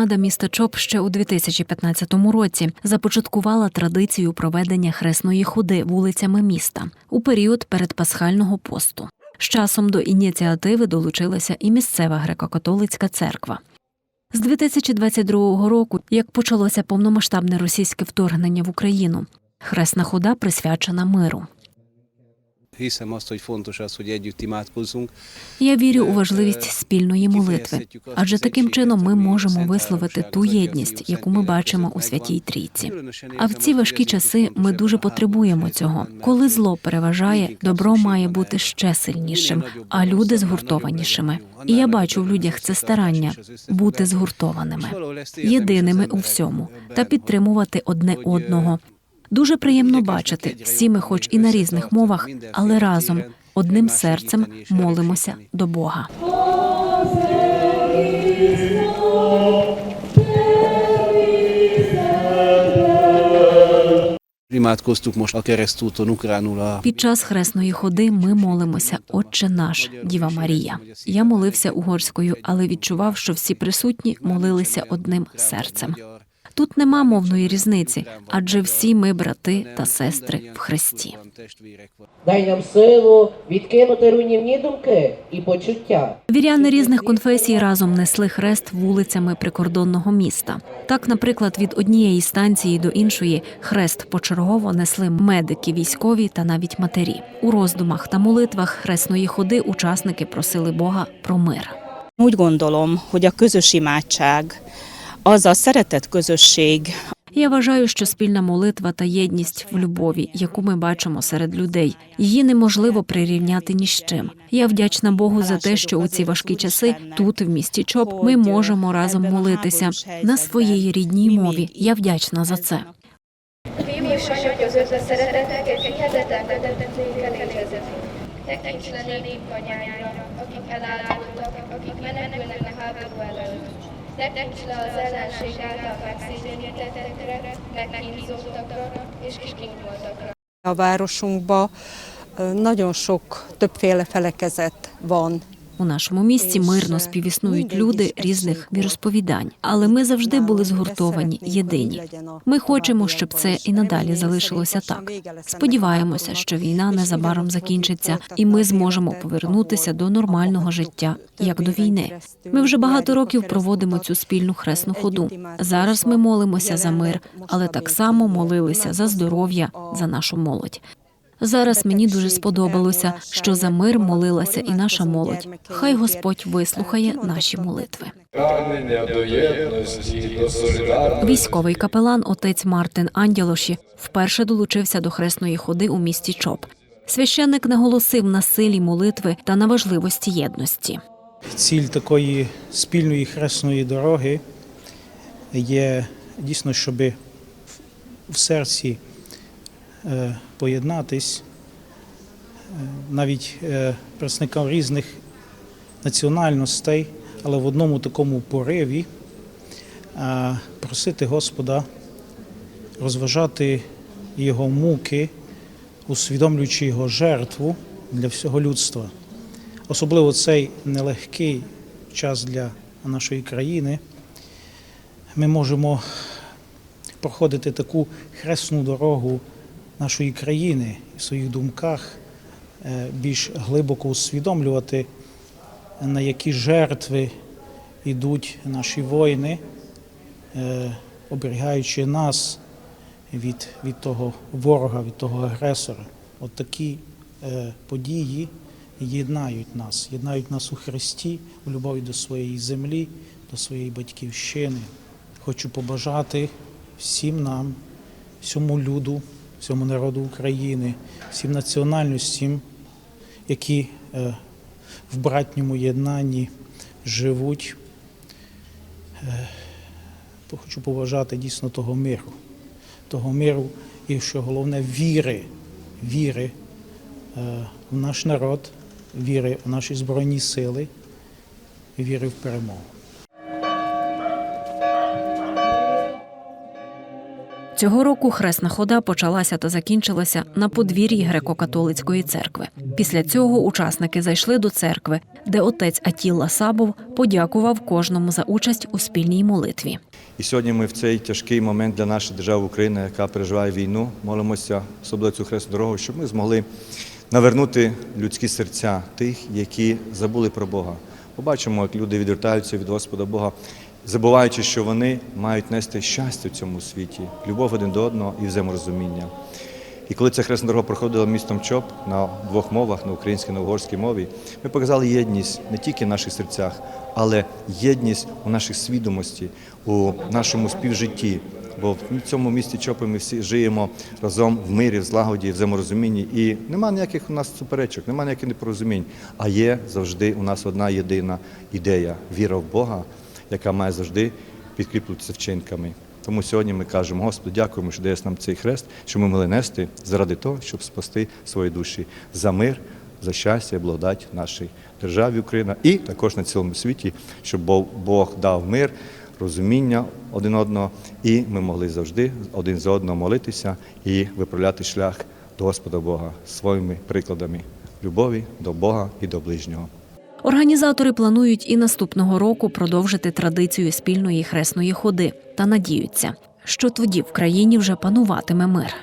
рада міста Чоп ще у 2015 році започаткувала традицію проведення хресної ходи вулицями міста у період передпасхального посту. З часом до ініціативи долучилася і місцева греко-католицька церква. З 2022 року, як почалося повномасштабне російське вторгнення в Україну, хресна хода присвячена миру. Hiszem azt, hogy fontos az, hogy együtt imádkozzunk. Я вірю у важливість спільної молитви, адже таким чином ми можемо висловити ту єдність, яку ми бачимо у святій трійці. А в ці важкі часи ми дуже потребуємо цього. Коли зло переважає, добро має бути ще сильнішим, а люди згуртованішими. І я бачу в людях це старання бути згуртованими, єдиними у всьому та підтримувати одне одного. Дуже приємно бачити всі ми, хоч і на різних мовах, але разом одним серцем молимося до Бога. Під час хресної ходи ми молимося Отче наш, Діва Марія. Я молився угорською, але відчував, що всі присутні молилися одним серцем. Тут нема мовної різниці, адже всі ми брати та сестри в Христі. Дай нам силу відкинути руйнівні думки і почуття. Віряни різних конфесій разом несли хрест вулицями прикордонного міста. Так, наприклад, від однієї станції до іншої хрест почергово несли медики, військові та навіть матері. У роздумах та молитвах хресної ходи учасники просили Бога про мир. Úgy gondolom, hogy a közös imádság, az a szeretet közösség, Я вважаю, що спільна молитва та єдність в любові, яку ми бачимо серед людей, її неможливо прирівняти ні з чим. Я вдячна Богу за те, що у ці важкі часи тут, в місті Чоп, ми можемо разом молитися на своїй рідній мові. Я вдячна за це. Tekints le nép anyáira, akik elállultak, akik menekülnek a háború előtt. Tekints le az ellenség által megszégyenítettekre, megkínzottakra és kikínoltakra. A városunkban ö, nagyon sok többféle felekezet van. У нашому місті мирно співіснують люди різних віросповідань, але ми завжди були згуртовані, єдині. Ми хочемо, щоб це і надалі залишилося так. Сподіваємося, що війна незабаром закінчиться, і ми зможемо повернутися до нормального життя, як до війни. Ми вже багато років проводимо цю спільну хресну ходу. Зараз ми молимося за мир, але так само молилися за здоров'я, за нашу молодь. Зараз мені дуже сподобалося, що за мир молилася і наша молодь. Хай Господь вислухає наші молитви. Військовий капелан отець Мартин Анділоші вперше долучився до хресної ходи у місті Чоп. Священник наголосив на силі молитви та на важливості єдності. Ціль такої спільної хресної дороги є дійсно, щоб в- серці поєднатись е, навіть е, представникам різних національностей, але в одному такому пориві е, просити Господа розважати його муки, усвідомлюючи його жертву для всього людства. Особливо цей нелегкий час для нашої країни. Ми можемо проходити таку хресну дорогу нашої країни в своїх думках е, більш глибоко усвідомлювати, на які жертви йдуть наші воїни, е, оберігаючи нас від, від того ворога, від того агресора. От такі е, події єднають нас, єднають нас у Христі, у любові до своєї землі, до своєї батьківщини. Хочу побажати всім нам, всьому люду, всьому народу України, всім національностям, які е, в братньому єднанні живуть. Е, хочу побажати дійсно того миру, того миру і що головне віри, віри е, в наш народ, віри в наші збройні сили, віри в перемогу. Цього року хресна хода почалася та закінчилася на подвір'ї греко-католицької церкви. Після цього учасники зайшли до церкви, де отець Атілла Сабов подякував кожному за участь у спільній молитві. І сьогодні ми в цей тяжкий момент для нашої держави України, яка переживає війну, молимося особливо цю хресну дорогу, щоб ми змогли навернути людські серця тих, які забули про Бога. Побачимо, як люди відвертаються від Господа Бога, забуваючи, що вони мають нести щастя в цьому світі, любов один до одного і взаєморозуміння. І коли ця хресна дорога проходила містом Чоп на двох мовах, на українській на угорській мові, ми показали єдність не тільки в наших серцях, але єдність у нашій свідомості, у нашому співжитті. Бо в цьому місті Чопи ми всі живемо разом в мирі, в злагоді, в взаєморозумінні. І нема ніяких у нас суперечок, нема ніяких непорозумінь. А є завжди у нас одна єдина ідея віра в Бога, яка має завжди підкріплюватися вчинками. Тому сьогодні ми кажемо, Господи, дякуємо, що даєш нам цей хрест, що ми могли нести заради того, щоб спасти свої душі за мир, за щастя благодать нашій державі Україна і також на цілому світі, щоб Бог дав мир, розуміння один одного, і ми могли завжди один за одного молитися і виправляти шлях до Господа Бога своїми прикладами любові до Бога і до ближнього. Організатори планують і наступного року продовжити традицію спільної хресної ходи та надіються, що тоді в країні вже пануватиме мир.